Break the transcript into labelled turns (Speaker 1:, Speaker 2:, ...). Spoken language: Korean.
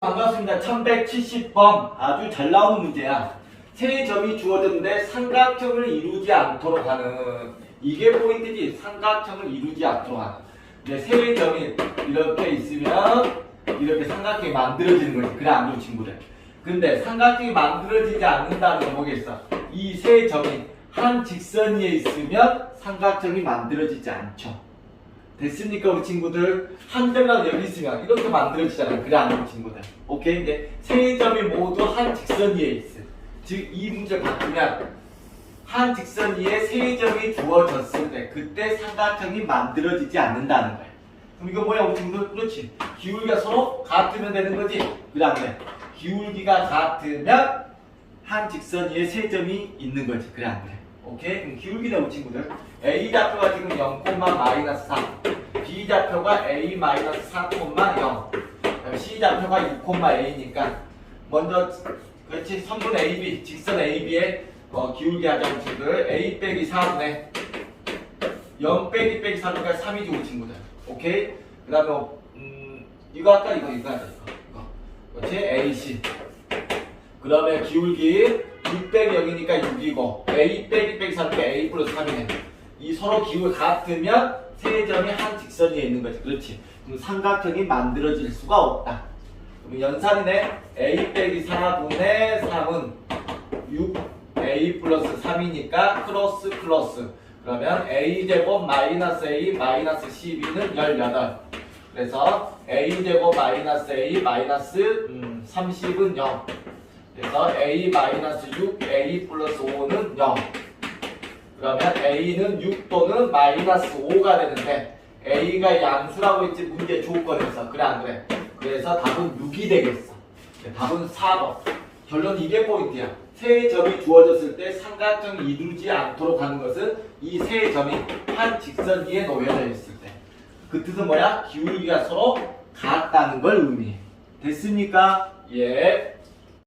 Speaker 1: 반갑습니다. 1170번 아주 잘 나오는 문제야. 세 점이 주어졌는데 삼각형을 이루지 않도록 하는 이게 포인트지. 삼각형을 이루지 않도록 하는. 근데 세 점이 이렇게 있으면 이렇게 삼각형이 만들어지는 거지. 그래 안 좋은 친구들. 근데 삼각형이 만들어지지 않는다는 건 뭐겠어? 이 세 점이 한 직선 위에 있으면 삼각형이 만들어지지 않죠. 됐습니까 우리 친구들? 한 점이라도 여기 있으면 이렇게 만들어지잖아요. 그래 안 좋은 친구들. 오케이? 이제 세 점이 모두 한 직선 위에 있어 즉이 문제를 바꾸면 한 직선 위에 세 점이 주어졌을 때 그때 삼각형이 만들어지지 않는다는 거야 그럼 이거 뭐야 우리 친구들? 그렇지. 기울기가 서로 같으면 되는 거지? 그래 기울기가 같으면 한 직선 위에 세 점이 있는 거지. 그래 안 그래? 오케이? 그럼 기울기다 우리 친구들. A 좌표가 지금 0, 마이너스 3 B 좌표가 A 마이너스 4, 0 그다음에 C 좌표가 6, A니까 먼저 그렇지. 선분 AB 직선 AB의 어, 기울기 하자 우리 친구들. A 빼기 4분의 0 빼기 빼기 4니까 3이지 우리 친구들. 오케이? 그 다음에 음, 이거 할까? 이거 이거 하자 이거. 이거. 그렇지? AC 그 다음에 기울기 6 빼기 0이니까 6이고 A 빼기 빼기 4니까 A 플러스 3이네 이 서로 기울 같으면 세 점이 한 직선 위에 있는 거지. 그렇지? 그럼 삼각형이 만들어질 수가 없다. 그럼 연산이네. A 빼기 4분의 3은 6A 플러스 3이니까 크로스 크로스. 그러면 A제곱 마이너스 A 마이너스 12는 18 그래서 A제곱 마이너스 A 마이너스 음, 30은 0 그래서 A 마이너스 6 A 플러스 5는 0 그러면 A는 6 또는 마이너스 5가 되는데 A가 양수라고 했지 문제 조건에서. 그래 안 그래? 그래서 답은 6이 되겠어. 네, 답은 4번 결론 이게 포인트야. 세 점이 주어졌을 때 삼각형이 이루지 않도록 하는 것은 이 세 점이 한 직선 위에 놓여져 있을 때. 그 뜻은 뭐야? 기울기가 서로 같다는 걸 의미해. 됐습니까? 예